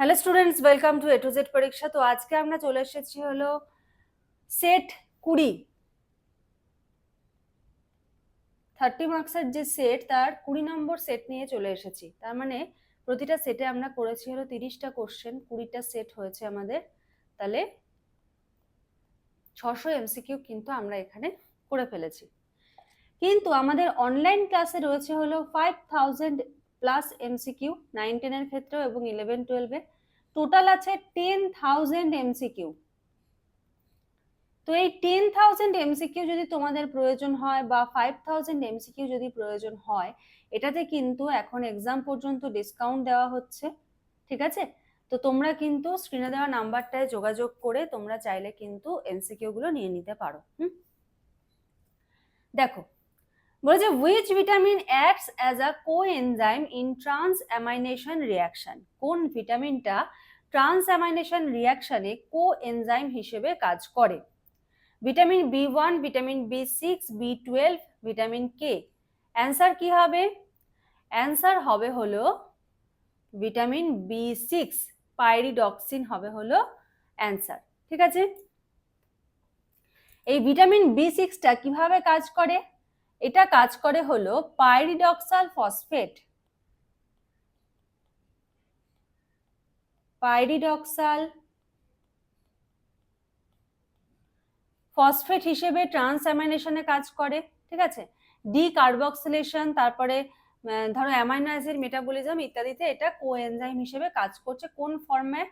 Hello students welcome to A to Z পরীক্ষা তো আজকে আমরা চলে এসেছি হলো সেট কুড়ি। থার্টি মার্কসের যে সেট তার কুড়ি নম্বর সেট নিয়ে চলে এসেছি। তার মানে প্রতিটা সেটে আমরা করেছি হলো তিরিশটা কোশ্চেন কুড়িটা সেট হয়েছে আমাদের। তাহলে ছশো এমসিকিউ কিন্তু আমরা এখানে করে ফেলেছি। কিন্তু আমাদের অনলাইন ক্লাসে রয়েছে হলো five thousand plus MCQ nine টেনের ক্ষেত্রেও এবং ইলেভেন টুয়েলভে টোটাল আছে টেন থাউজেন্ড এমসিকিউ তো এই টেন থাউজেন্ড এমসিকিউ যদি তোমাদের প্রয়োজন হয় বা ফাইভ থাউজেন্ড এমসিকিউ যদি প্রয়োজন হয়, এটাতে কিন্তু এখন এক্সাম পর্যন্ত ডিসকাউন্ট দেওয়া হচ্ছে, ঠিক আছে? তো তোমরা কিন্তু স্ক্রিনে দেওয়া নাম্বারটায় যোগাযোগ করে তোমরা চাইলে কিন্তু এমসিকিউ গুলো নিয়ে নিতে পারো, হুম? দেখো বলেছে which vitamin acts as a coenzyme in transamination reaction কোন ভিটামিনটা ট্রান্স অ্যামাইনেশন রিয়াকশনে কো এনজাইম হিসেবে কাজ করে? Vitamin B one vitamin B six B twelve vitamin K answer কি হবে? অ্যান্সার হবে হলো ভিটামিন বি সিক্স পাইরিডক্সিন হবে হলো অ্যান্সার ঠিক আছে? এই ভিটামিন বি সিক্সটা কীভাবে কাজ করে? এটা কাজ করে হলো পাইরিডক্সাল ফসফেট পাইরিডক্সাল ফসফেট হিসেবে ট্রান্স অ্যামাইনেশনে কাজ করে, ঠিক আছে? ডি কার্বক্সিলেশন তারপরে ধরো অ্যামাইনো অ্যাসিড মেটাবলিজম ইত্যাদিতে এটা কোএনজাইম হিসেবে কাজ করছে। কোন ফর্মে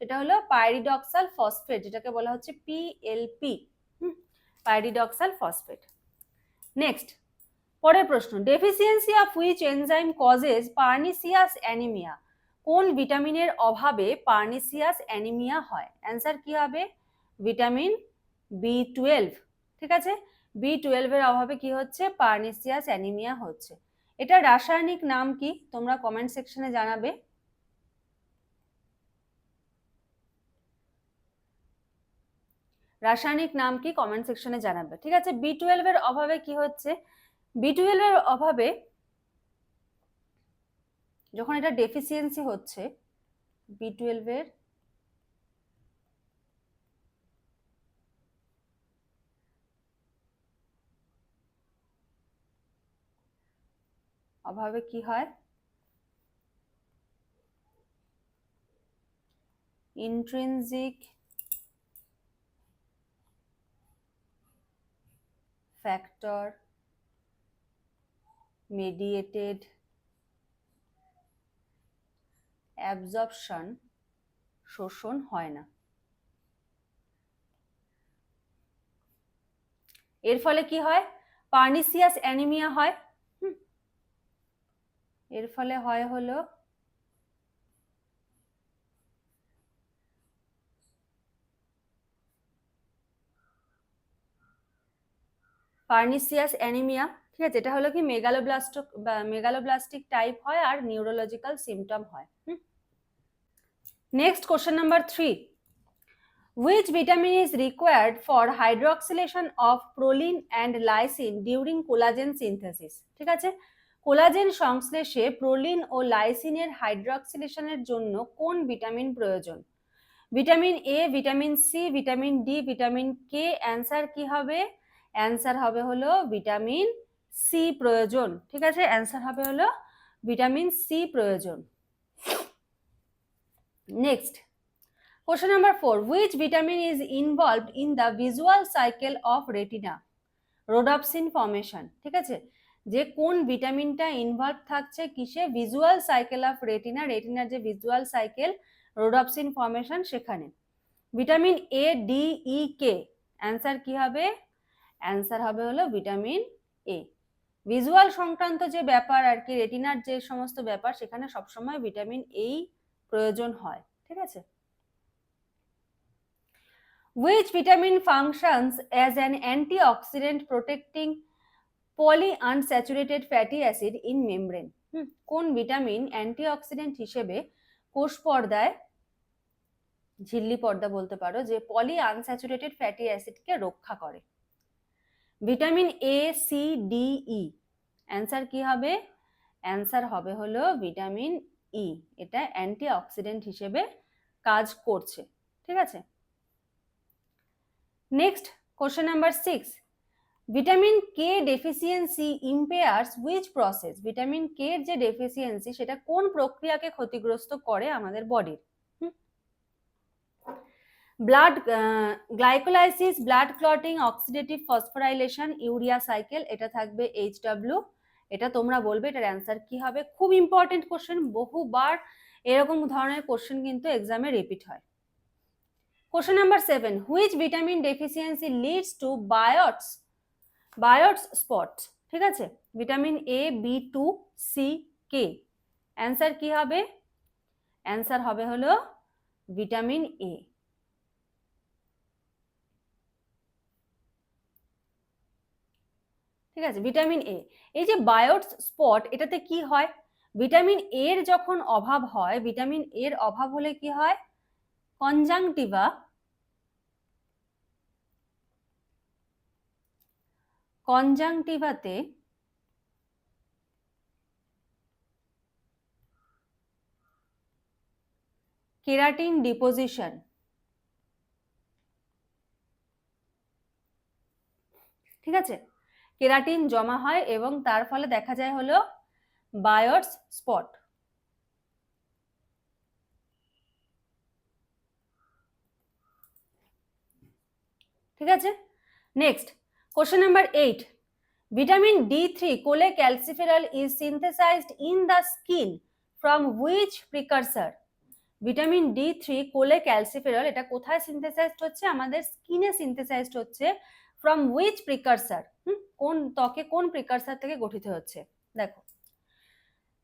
সেটা হলো পাইরিডক্সাল ফসফেট যেটাকে বলা হচ্ছে পিএলপি পাইরিডক্সাল ফসফেট নেক্সট পরের প্রশ্ন deficiency of which enzyme causes pernicious anaemia কোন ভিটামিনের অভাবে পার্নিসিয়াস অ্যানিমিয়া হয়? অ্যান্সার কি হবে? ভিটামিন বি টুয়েলভ ঠিক আছে? বি টুয়েলভের অভাবে কি হচ্ছে? পার্নিসিয়াস অ্যানিমিয়া হচ্ছে। এটা রাসায়নিক নাম কি? তোমরা কমেন্ট সেকশনে জানাবে। রাসায়নিক নাম কি? কমেন্ট সেকশনে জানাবে। ঠিক আছে? বি টুয়েলভের অভাবে কি হচ্ছে? বি টুয়েলভের অভাবে যখন এটা ডেফিসিয়েন্সি হচ্ছে বি টুয়েলভের অভাবে কি হয়? ইন্ট্রিনজিক ফ্যাক্টর mediated অ্যাবজর্পশন শোষণ হয় না। এর ফলে কি হয়? পার্নিসিয়াস অ্যানিমিয়া হয়। এর ফলে হয় হলো পার্নিসিয়াস অ্যানিমিয়া। ঠিক আছে? এটা হলো কি মেগালোব্লাস্ট মেগালোব্লাস্টিক টাইপ হয় আর নিউরোলজিক্যাল সিমটম হয় next question number three which vitamin is required for hydroxylation of proline and lysine during collagen synthesis ঠিক আছে? কোলাজেন সংশ্লেষে প্রোলিন ও লাইসিনের হাইড্রক্সিলেশনের জন্য কোন ভিটামিন প্রয়োজন? Vitamin A vitamin C vitamin D vitamin K answer কি হবে? অ্যান্সার হবে হলো ভিটামিন সি প্রয়োজন, ঠিক আছে? অ্যান্সার হবে হলো ভিটামিন সি প্রয়োজন। Next question number four which vitamin is involved in the visual cycle of retina rhodopsin formation ঠিক আছে? যে কোন ভিটামিনটা ইনভলভ থাকছে কিসে? ভিজুয়াল সাইকেল অফ রেটিনা রেটিনার যে ভিজুয়াল সাইকেল রোডাপসিন ফর্মেশন সেখানে। Vitamin A D E K answer কি হবে? অ্যান্সার হবে হলো ভিটামিন এ ভিজুয়াল সংক্রান্ত যে ব্যাপার আর কি রেটিনার যে সমস্ত ব্যাপার সেখানে সবসময় ভিটামিন এই প্রয়োজন হয় ঠিক আছে? Which vitamin functions as an antioxidant protecting polyunsaturated fatty acid in membrane? হুম, কোন ভিটামিন অ্যান্টিঅক্সিডেন্ট হিসেবে কোষ পর্দায় ঝিল্লি পর্দা বলতে পারো যে পলি আনস্যাচুরেটেড ফ্যাটি অ্যাসিডকে রক্ষা করে? Vitamin A C D E answer কি হবে? অ্যান্সার হবে হলো ভিটামিন ই এটা অ্যান্টি অক্সিডেন্ট হিসেবে কাজ করছে। ঠিক আছে? Next question number six vitamin K deficiency impairs which process vitamin K যে ডেফিসিয়েন্সি সেটা কোন প্রক্রিয়াকে ক্ষতিগ্রস্ত করে আমাদের বডির blood glycolysis blood clotting oxidative phosphorylation urea cycle এটা থাকবে এইচ ডাব্লিউ এটা তোমরা বলবে, এটার অ্যান্সার কি হবে? খুব ইম্পর্টেন্ট কোশ্চেন বহুবার এরকম ধরনের কোশ্চেন কিন্তু এক্সামে রিপিট হয়। Question number seven which vitamin deficiency leads to Bitot's Bitot's spots ঠিক আছে? Vitamin A B two C K answer কি হবে? অ্যান্সার হবে হলো ভিটামিন এ ঠিক আছে? ভিটামিন এ এই যে বায়োটস স্পট, এটাতে কি হয়? ভিটামিন এর যখন অভাব হয়, ভিটামিন এর অভাব হলে কি হয়? কনজাংটিভা কনজাংটিভাতে কেরাটিন ডিপোজিশন। ঠিক আছে? কেরাটিন জমা হয় এবং তার ফলে দেখা যায় হলো বায়োটস স্পট। ঠিক আছে? Next question number eight vitamin D three cholecalciferol is synthesised in the skin from which precursor vitamin D three cholecalciferol এটা কোথায় সিনথেসাইজড হচ্ছে? আমাদের স্কিনে সিনথেসাইজড হচ্ছে ফ্রম হুইচ প্রিকারসার কোন ত্বকে কোন প্রিকারসার থেকে গঠিত হচ্ছে? দেখো।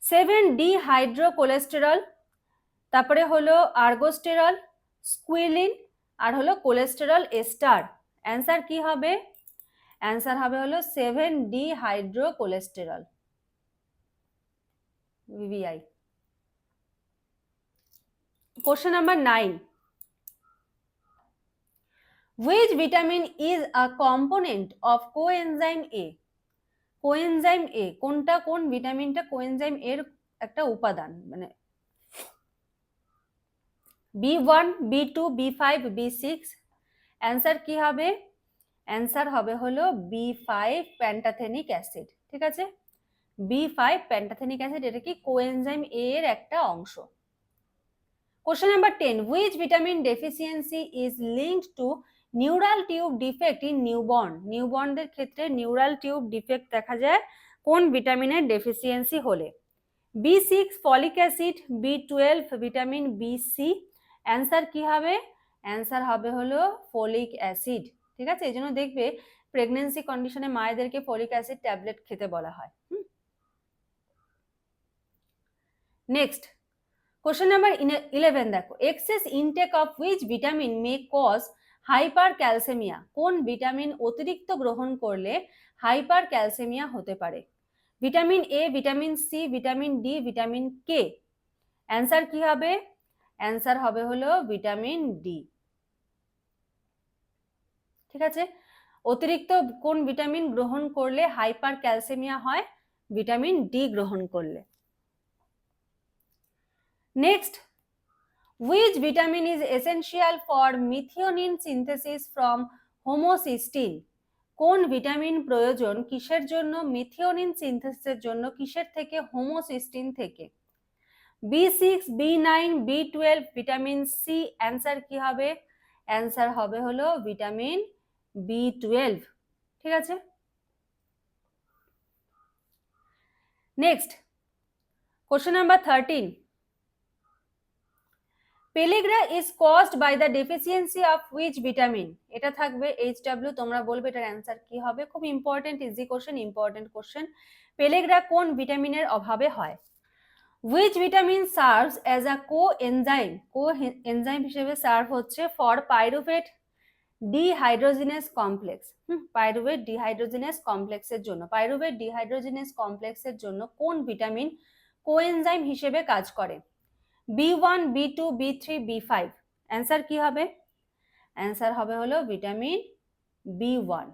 সেভেন ডি হাইড্রো কোলেস্টেরল তারপরে হলো আর্গোস্টেরল স্কুইলিন আর হলো কোলেস্টেরল এস্টার অ্যান্সার কি হবে? অ্যান্সার হবে হলো seven dehydrocholesterol VVI question number nine which vitamin is a component of coenzyme A? Coenzyme A কোনটা কোন ভিটামিনটা কোয়েনজাইম এর একটা উপাদান? মানে B one B two B five B six answer কি হবে? অ্যান্সার হবে হলো বি ফাইভ প্যান্টাথেনিক অ্যাসিড ঠিক আছে? বি ফাইভ প্যান্টাথেনিক অ্যাসিড এটা কি কোয়েনজাইম এ এর একটা অংশ? Question number ten which vitamin deficiency is linked to neural tube defect in newborn নিউবর্নদের ক্ষেত্রে নিউরাল টিউব ডিফেক্ট দেখা যায় কোন ভিটামিনের ডেফিসিয়েন্সি হলে। B six folic acid B twelve vitamin B C answer কী হবে? অ্যান্সার হবে হলো ফলিক অ্যাসিড ঠিক আছে? এই জন্য দেখবে প্রেগনেন্সি কন্ডিশনে মায়েদেরকে ফলিক অ্যাসিড ট্যাবলেট খেতে বলা হয়। নেক্সট কোশ্চেন নাম্বার ইলেভেন দেখো। Excess intake of which vitamin may cause hypercalcaemia কোন ভিটামিন অতিরিক্ত গ্রহণ করলে হাইপার ক্যালসেমিয়া হতে পারে? Vitamin A vitamin C vitamin D vitamin K answer কি হবে? অ্যান্সার হবে হলো ভিটামিন ডি ঠিক আছে? অতিরিক্ত কোন ভিটামিন গ্রহণ করলে হাইপার ক্যালসেমিয়া হয়? ভিটামিন ডি গ্রহণ করলে। Next Which vitamin is essential for methionine synthesis from homocysteine? কোন ভিটামিন প্রয়োজন কিসের জন্য? মিথিওনিন সিনথেসিসের জন্য কিসের থেকে? হোমোসিস্টিন থেকে। B six B nine B twelve vitamin C answer কি হবে? অ্যান্সার হবে হলো ভিটামিন বি টুয়েলভ ঠিক আছে? Next question number thirteen pellagra is caused by the deficiency of which vitamin এটা থাকবে এইচ ডাব্লিউ তোমরা বলবে এটার অ্যান্সার কি হবে? খুব important easy question important question pellagra কোন ভিটামিনের অভাবে হয়? Which vitamin serves as a coenzyme coenzyme হিসেবে সার্ভ হচ্ছে for pyruvate dehydrogenase complex pyruvate dehydrogenase কমপ্লেক্সের জন্য। পাইরুভেট ডিহাইড্রোজিনেস কমপ্লেক্সের জন্য কোন ভিটামিন কোএনজাইম হিসেবে কাজ করে? B one B two B three B five answer কি হবে? অ্যান্সার হবে হলো vitamin B one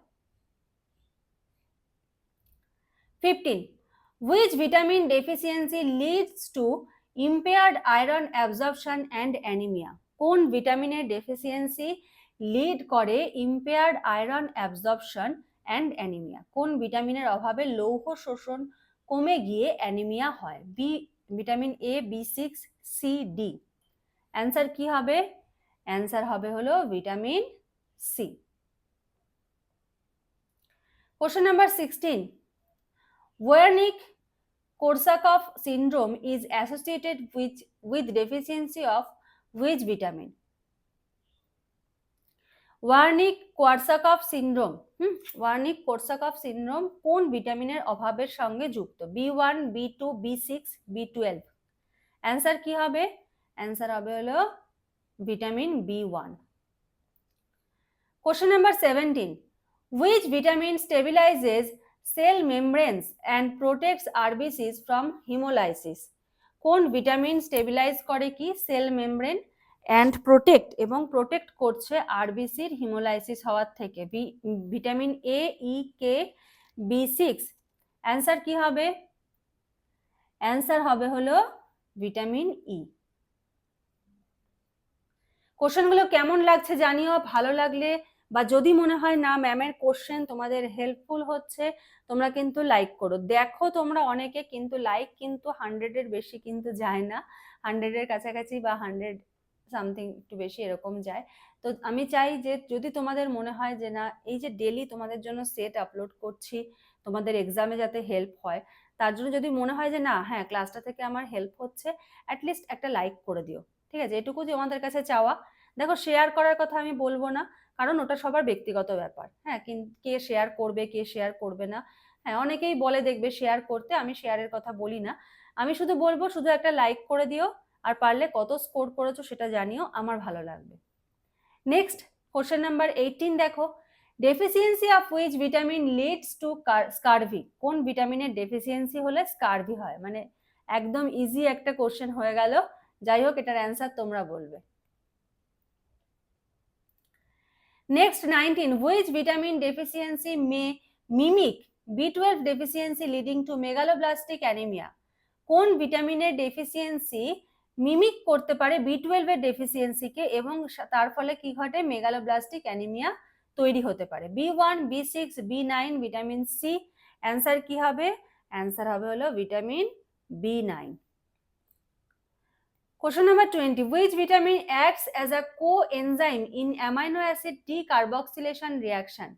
fifteen which vitamin deficiency leads to impaired iron absorption and anaemia কোন ভিটামিনের ডেফিসিয়েন্সি লিড করে impaired iron absorption and anaemia কোন ভিটামিনের অভাবে লৌহ শোষণ কমে গিয়ে অ্যানিমিয়া হয়? B vitamin A B six C D. Answer কি হবে? অ্যান্সার হবে হলো vitamin C. Question number sixteen. Wernicke Korsakoff syndrome is associated with, with deficiency of which vitamin Wernicke Korsakoff syndrome hmm? Wernicke Korsakoff syndrome কোন ভিটামিনের অভাবের সঙ্গে যুক্ত? B one B two B six B twelve answer কি হবে? Answer হবে হলো vitamin B one question number seventeen which vitamin stabilizes cell membranes and protects RBCs from hemolysis? কোন ভিটামিন স্টেবিলাইজ করে কি সেল মেমব্রেন অ্যান্ড প্রোটেক্ট এবং protect করছে আরবিসির হিমোলাইসিস হওয়ার থেকে? Vitamin A E K B six answer কি হবে? অ্যান্সার হবে হলো ভিটামিন ই কোশ্চেনগুলো কেমন লাগছে জানিও, ভালো লাগলে বা যদি মনে হয় না ম্যামের কোশ্চেন তোমাদের হেল্পফুল হচ্ছে, তোমরা কিন্তু লাইক করো। দেখো তোমরা অনেকে কিন্তু লাইক কিন্তু হান্ড্রেডের বেশি কিন্তু যায় না। হান্ড্রেডের কাছাকাছি বা হান্ড্রেড সামথিং একটু বেশি এরকম যায়। তো আমি চাই যে যদি তোমাদের মনে হয় যে না, এই যে ডেলি তোমাদের জন্য সেট আপলোড করছি, তোমাদের এক্সামে যাতে হেল্প হয় তার জন্য যদি মনে হয় যে, না হ্যাঁ ক্লাসটা থেকে আমার হেল্প হচ্ছে অ্যাটলিস্ট একটা লাইক করে দিও। ঠিক আছে? এটুকু যে আমাদের কাছে চাওয়া। দেখো শেয়ার করার কথা আমি বলব না, কারণ ওটা সবার ব্যক্তিগত ব্যাপার। হ্যাঁ কে শেয়ার করবে, কে শেয়ার করবে না। হ্যাঁ অনেকেই বলে দেখবে শেয়ার করতে, আমি শেয়ারের কথা বলি না। আমি শুধু বলব, শুধু একটা লাইক করে দিও, আর পারলে কত স্কোর করেছ সেটা জানিও, আমার ভালো লাগবে। নেক্সট কোশ্চেন নাম্বার এইটিন দেখো। Deficiency of which vitamin leads to scurvy কোন ভিটামিনের ডেফিসিয়েন্সি হলে স্কারভি হয়? মানে একদম ইজি একটা কোশ্চেন হয়ে গেল। যাই হোক, এটার অ্যান্সার তোমরা বলবে। Next nineteen which vitamin deficiency may mimic B twelve deficiency leading to megaloblastic anaemia কোন ভিটামিনের ডেফিসিয়েন্সি মিমিক করতে পারে বি টুয়েলভের ডেফিসিয়েন্সিকে এবং তার ফলে কি ঘটে? মেগালোব্লাস্টিক অ্যানিমিয়া তৈরি হতে পারে। B one, B six, B nine, vitamin C. Answer কি হবে? অ্যান্সার হবে হলো vitamin B nine. Question number 20. Which as acts coenzyme in amino acid decarboxylation reaction?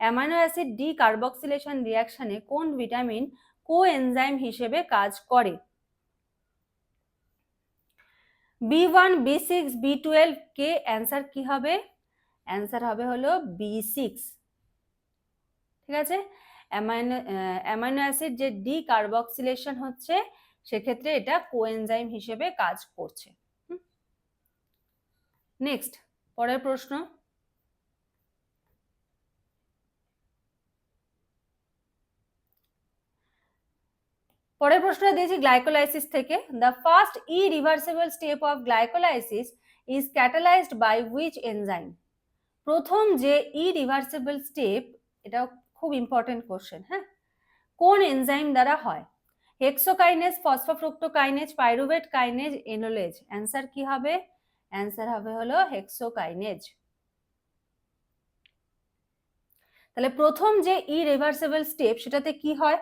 Amino acid decarboxylation রিয়াকশনে কোন ভিটামিন কোএনজাইম হিসেবে কাজ করে? B one, B six, B twelve K answer কি হবে? অ্যান্সার হবে হলো বি সিক্স ঠিক আছে? অ্যামাইনো অ্যামাইনো অ্যাসিড যে ডিকার্বক্সিলেশন হচ্ছে, সেক্ষেত্রে এটা কোএনজাইম হিসেবে কাজ করছে। নেক্সট পরের প্রশ্ন। পরের প্রশ্নটা দিয়েছি গ্লাইকোলাইসিস থেকে। The first irreversible step of glycolysis is catalysed by which enzyme প্রথম যে ই রিভার্সিবল স্টেপ এটা খুব ইম্পর্টেন্ট কোশ্চেন হ্যাঁ? কোন এনজাইম দ্বারা হয়? Hexokinase phosphofructokinase pyruvate kinase enolase answer কি হবে? অ্যান্সার হবে হলো হেক্সোকাইনেজ তাহলে প্রথম যে ই রিভার্সিবল স্টেপ সেটাতে কি হয়?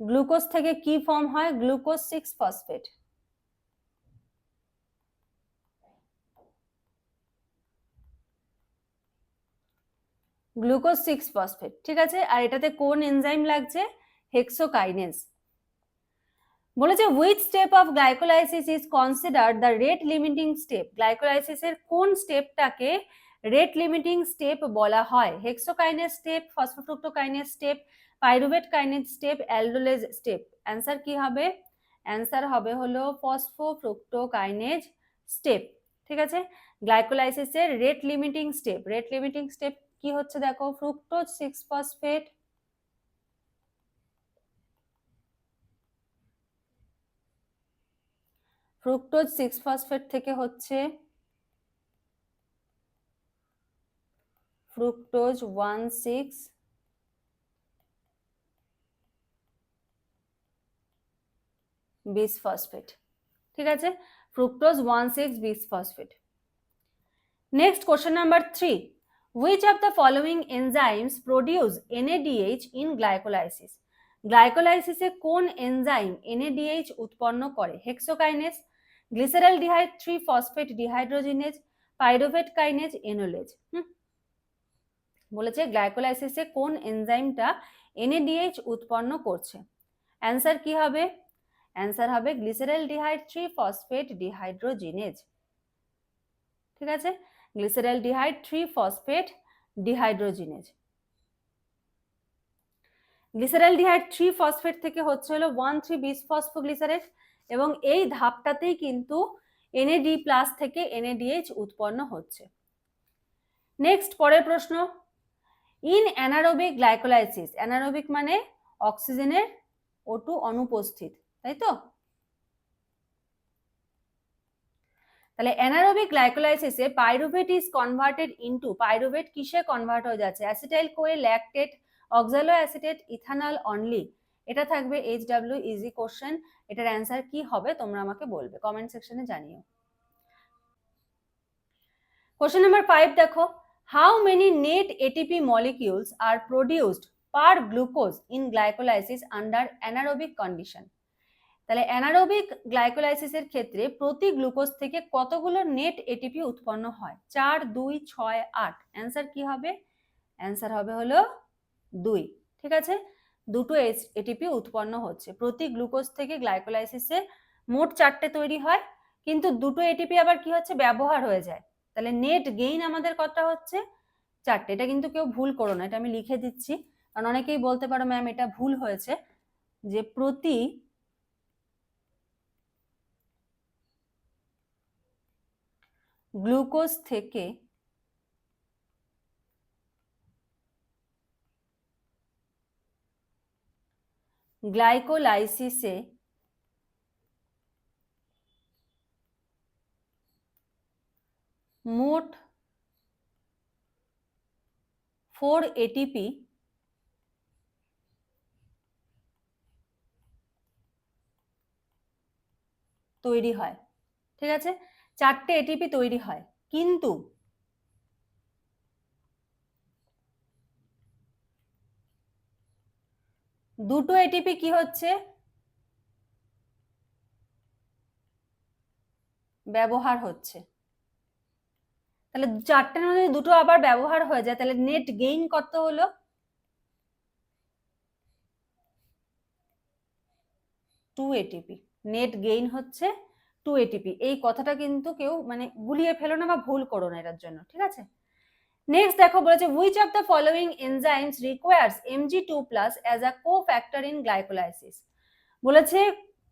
গ্লুকোজ থেকে কি ফর্ম হয়? Glucose six phosphate glucose six phosphate, ঠিক আছে? আর এটাতে কোন এনজাইম লাগছে? হেক্সোকাইনেজ। বলেছে with step of glycolysis is consider the rate limiting step গ্লাইকোলাইসিসের কোন স্টেপটাকে রেট লিমিটিং স্টেপ বলা হয়? Hexokinase step phosphofructokinase step pyruvate kinase step aldolase step answer কি হবে? অ্যান্সার হবে হলো ফসফোফ্রুক্টোকাইনেজ স্টেপ ঠিক আছে? গ্লাইকোলাইসিসের rate limiting step rate limiting step কি হচ্ছে দেখো? Fructose six phosphate fructose six phosphate থেকে হচ্ছে ফ্রুক্টোজ ওয়ান সিক্স বিস ফসফেট ঠিক আছে? Fructose one six bisphosphate next question number three which of the following enzymes produce NADH in glycolysis গ্লাইকোলাইসিসে কোন এনজাইম এনএডিএইচ উৎপন্ন করে? Hexokinase glyceraldehyde three phosphate dehydrogenase pyruvate kinase enolase বলেছে গ্লাইকোলাইসিসে কোন এনজাইমটা এনএডিএইচ উৎপন্ন করছে। অ্যান্সার কি হবে? অ্যান্সার হবে glyceraldehyde three phosphate dehydrogenase ঠিক আছে? Glyceraldehyde three phosphate dehydrogenase glyceraldehyde three phosphate থেকে হচ্ছে হলো ওয়ান থ্রি বিস ফসফোগ্লিসারেট এবং এই ধাপটাতেই কিন্তু এনএডি প্লাস থেকে এনএডিএইচ উৎপন্ন হচ্ছে। নেক্সট পরের প্রশ্ন। ইন অ্যানারোবিক গ্লাইকোলাইসিস অ্যানারোবিক মানে অক্সিজেনের ওটু অনুপস্থিত, তাই তো? তাহলে anaerobic গ্লাইকোলাইসিসে pyruvate is converted into pyruvate কিসে কনভার্ট হয়ে যাচ্ছে? Acetyl CoA lactate oxaloacetate ethanol only এটা থাকবে এইচ ডাব্লিউ ইজি কোশ্চেন এটার অ্যান্সার কি হবে তোমরা আমাকে বলবে। কমেন্ট সেকশনে জানিও। কোশ্চেন নাম্বার ফাইভ দেখো। How many net ATP molecules are produced per glucose in glycolysis under anaerobic condition তাহলে অ্যানারোবিক গ্লাইকোলাইসিসের ক্ষেত্রে প্রতি গ্লুকোজ থেকে কতগুলো নেট এটিপি উৎপন্ন হয়? চার, দুই, ছয়, আট। অ্যান্সার কি হবে? অ্যান্সার হবে হলো দুই। ঠিক আছে? দুটো এটিপি উৎপন্ন হচ্ছে। প্রতি গ্লুকোজ থেকে গ্লাইকোলাইসিসে মোট চারটে তৈরি হয়। কিন্তু দুটো এটিপি আবার কি হচ্ছে? ব্যবহার হয়ে যায়। তাহলে নেট গেইন আমাদের কতটা হচ্ছে? চারটে। এটা কিন্তু কেউ ভুল করো না। এটা আমি লিখে দিচ্ছি। কারণ অনেকেই বলতে পারো, ম্যাম, এটা ভুল হয়েছে যে প্রতি গ্লুকোজ থেকে গ্লাইকোলাইসিসে মোট ফোর এটিপি তৈরি হয় ঠিক আছে? চারটে এটিপি তৈরি হয়। কিন্তু দুটো এটিপি কি হচ্ছে? ব্যবহার হচ্ছে। তাহলে চারটের মধ্যে দুটো আবার ব্যবহার হয়ে যায়। তাহলে নেট গেইন কত হলো? টু এটিপি নেট গেইন হচ্ছে টু এটিপি এই কথাটা কিন্তু কেউ মানে গুলিয়ে ফেলো না বা ভুল করো না এটার জন্য, ঠিক আছে? নেক্সট দেখো বলেছে which of the following enzymes requires Mg two plus as a cofactor in glycolysis বলেছে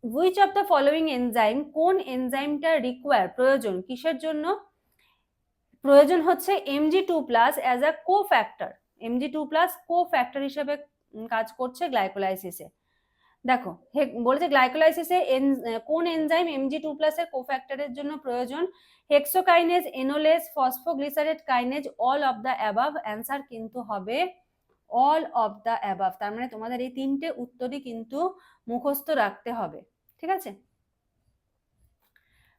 which of the following enzyme কোন এনজাইমটা রিকোয়ার প্রয়োজন, কিসের জন্য? প্রয়োজন হচ্ছে Mg two plus as a cofactor Mg two plus cofactor হিসেবে কাজ করছে গ্লাইকোলাইসিসে দেখো বলেছে গ্লাইকোলাইসিসে কোন এনজাইম এমজি টু প্লাস প্লাসের কোফ্যাক্টরের জন্য প্রয়োজন? Hexokinase enolase phosphoglycerate kinase all of the above answer কিন্তু হবে অল অফ দ্য অ্যাবাভ তার মানে তোমাদের এই তিনটে উত্তরই কিন্তু মুখস্থ রাখতে হবে, ঠিক আছে?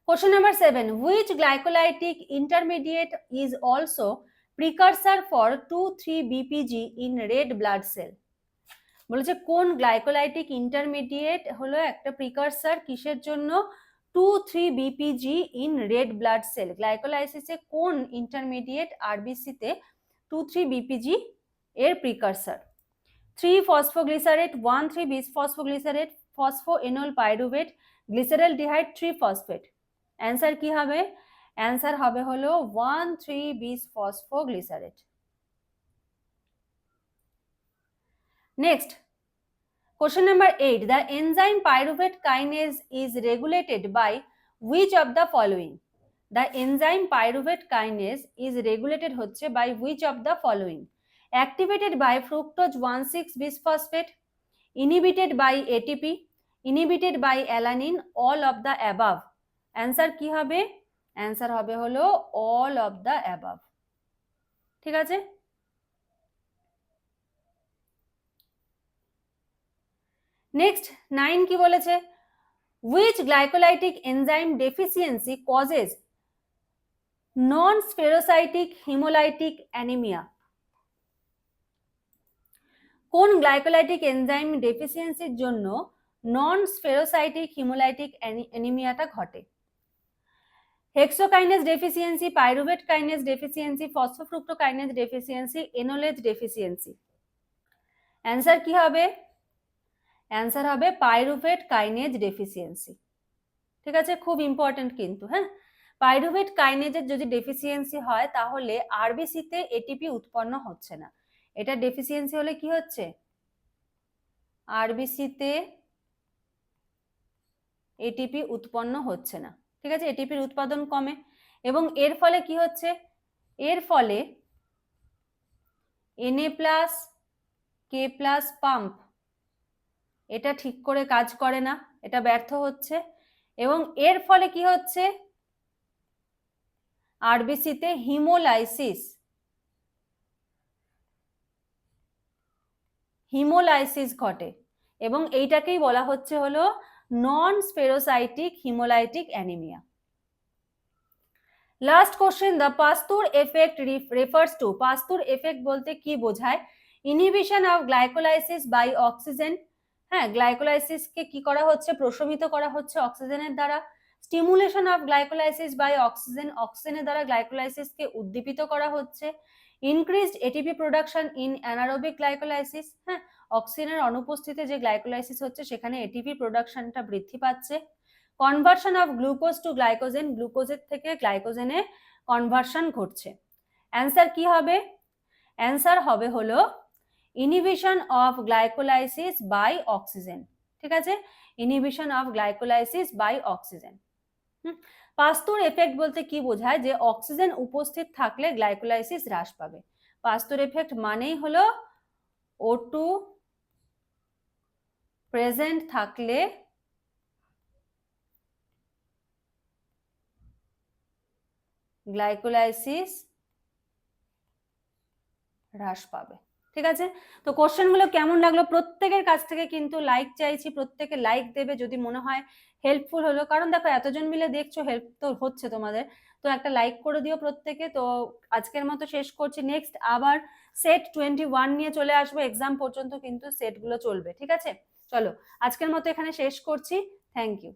Question number seven which glycolytic intermediate is also precursor for two three BPG in red blood cell বলেছে, কোন গ্লাইকোলাইটিক ইন্টারমিডিয়েট হলো একটা প্রিকারসার কিসের জন্য? Two three BPG in red blood cell গ্লাইকোলাইসিসে কোন ইন্টারমিডিয়েট আরবিসিতে টু থ্রি বিপিজি এর precursor three phosphoglycerate one three bis phosphoglycerate phosphoenolpyruvate glyceraldehyde three phosphate answer কি হবে? অ্যান্সার হবে হলো one three bis phosphoglycerate Next, question number 8. The enzyme pyruvate kinase is regulated by which of the following? The enzyme pyruvate kinase is regulated হচ্ছে by which of the following? Activated by fructose 1,6-bisphosphate, inhibited by ATP, inhibited by alanine, all of the above. Answer কি হবে? Answer হবে হলো all of the above. ঠিক আছে? Next nine কি বলেছে? Which glycolytic enzyme deficiency causes non-spherocytic haemolytic anaemia কোন glycolytic enzyme ডেফিসিয়েন্সির জন্য নন স্ফেরোসাইটিক হিমোলাইটিক অ্যানিমিয়াটা ঘটে? Hexokinase deficiency pyruvate kinase deficiency phosphofructokinase deficiency enolase deficiency answer কি হবে? অ্যান্সার হবে পাইরুভেট কাইনেজ ডেফিসিয়েন্সি ঠিক আছে? খুব ইম্পর্টেন্ট কিন্তু হ্যাঁ? পাইরুভেট কাইনেজের যদি ডেফিসিয়েন্সি হয়, তাহলে আরবিসিতে এটিপি উৎপন্ন হচ্ছে না। এটা ডেফিসিয়েন্সি হলে কি হচ্ছে? আরবিসিতে এটিপি উৎপন্ন হচ্ছে না। ঠিক আছে? এটিপির উৎপাদন কমে। এবং এর ফলে কি হচ্ছে? এর ফলে Na plus K plus pump এটা ঠিক করে কাজ করে না, এটা ব্যর্থ হচ্ছে। এবং এর ফলে কি হচ্ছে? আরবিসিতে হিমোলাইসিস। হিমোলাইসিস ঘটে। এবং এইটাকেই বলা হচ্ছে হলো non spherocytic haemolytic anaemia last question the Pasteur effect refers to Pasteur effect বলতে কি বোঝায়? Inhibition of glycolysis by oxygen হ্যাঁ গ্লাইকোলাইসিসকে কি করা হচ্ছে? প্রশমিত করা হচ্ছে অক্সিজেনের দ্বারা। Stimulation of glycolysis by oxygen অক্সিজেনের দ্বারা গ্লাইকোলাইসিসকে উদ্দীপিত করা হচ্ছে। Increased ATP production in anaerobic glycolysis হ্যাঁ অক্সিজেনের অনুপস্থিতিতে যে গ্লাইকোলাইসিস হচ্ছে, সেখানে এটিপি প্রোডাকশনটা বৃদ্ধি পাচ্ছে। Conversion of glucose to glycogen গ্লুকোজের থেকে গ্লাইকোজেনে কনভার্সন ঘটছে। অ্যান্সার কি হবে? অ্যান্সার হবে হলো inhibition of glycolysis by oxygen, ঠিক আছে? Inhibition of glycolysis by oxygen. Pasteur effect বলতে কি বোঝায়? যে অক্সিজেন উপস্থিত থাকলে গ্লাইকোলাইসিস হ্রাস পাবে। পাস্তুর এফেক্ট মানেই হলো ও টু প্রেজেন্ট থাকলে গ্লাইকোলাইসিস হ্রাস পাবে। ঠিক আছে? তো কোশ্চেনগুলো কেমন লাগল? প্রত্যেকের কাছ থেকে কিন্তু লাইক চাইছি, প্রত্যেকে লাইক দেবে যদি মনে হয় হেল্পফুল হলো। কারণ দেখো, এতজন মিলে দেখছ হেল্প তো হচ্ছে তোমাদের। তো একটা লাইক করে দিও প্রত্যেকে। তো আজকের মতো শেষ করছি। নেক্সট আবার সেট টোয়েন্টি ওয়ান নিয়ে চলে আসব। এক্সাম পর্যন্ত কিন্তু সেটগুলো চলবে। ঠিক আছে? চলো, আজকের মতো এখানে শেষ করছি। Thank you